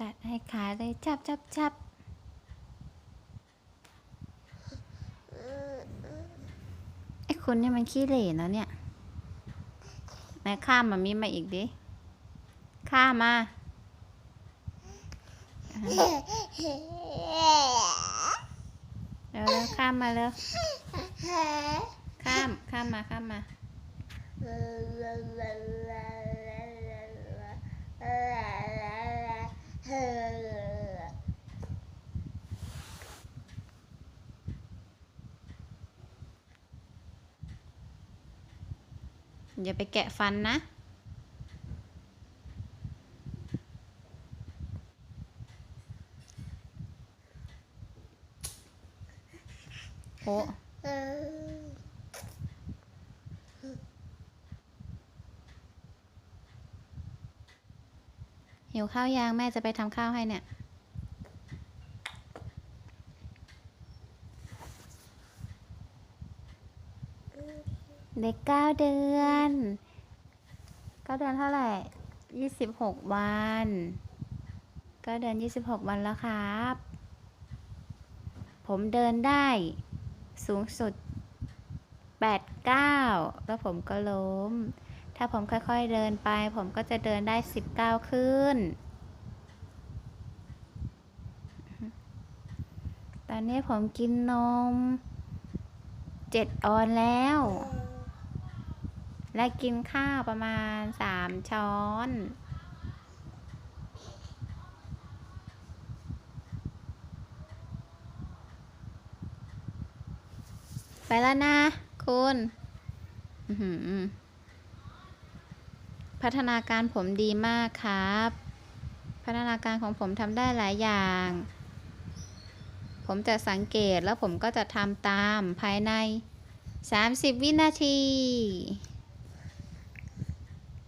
ตัดให้ขาเลยจับจับจับไอ้คุณเนี่ยมันขี้เหร่เนาะเนี่ยไหนข้ามมามีมาอีกดิ ข้ามา เร็วข้ามมาเร็วข้าม ข้ามมา ข้ามมา อย่าไปแกะฟันนะ โอ้ หิวข้าวยังแม่จะไปทำข้าวให้เนี่ย เด็กเก้าเดือนเก้าเดือนเท่าไหร่ยี่สิบหกวันเก้าเดือนยี่สิบหกวันแล้วครับ ผมเดินได้สูงสุดแปดเก้าแล้วผมก็ล้ม ถ้าผมค่อยๆเดินไป ผมก็จะเดินได้สิบเก้าขึ้น ตอนนี้ผมกินนมเจ็ดออนแล้ว และกินข้าวประมาณสามช้อนไปแล้วนะ คุณ อือหือ พัฒนาการผมดีมากครับ พัฒนาการของผมทำได้หลายอย่าง ผมจะสังเกตแล้วผมก็จะทำตามภายใน 30 วินาที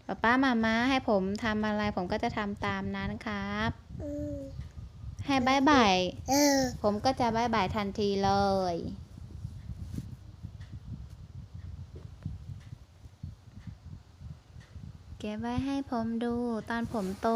ป้าป้ามามาให้ผมทำอะไรผมก็จะทำตามนั้นครับให้บายบายผมก็จะบายบายทันทีเลย เก็บไว้ให้ผมดูตอนผมโต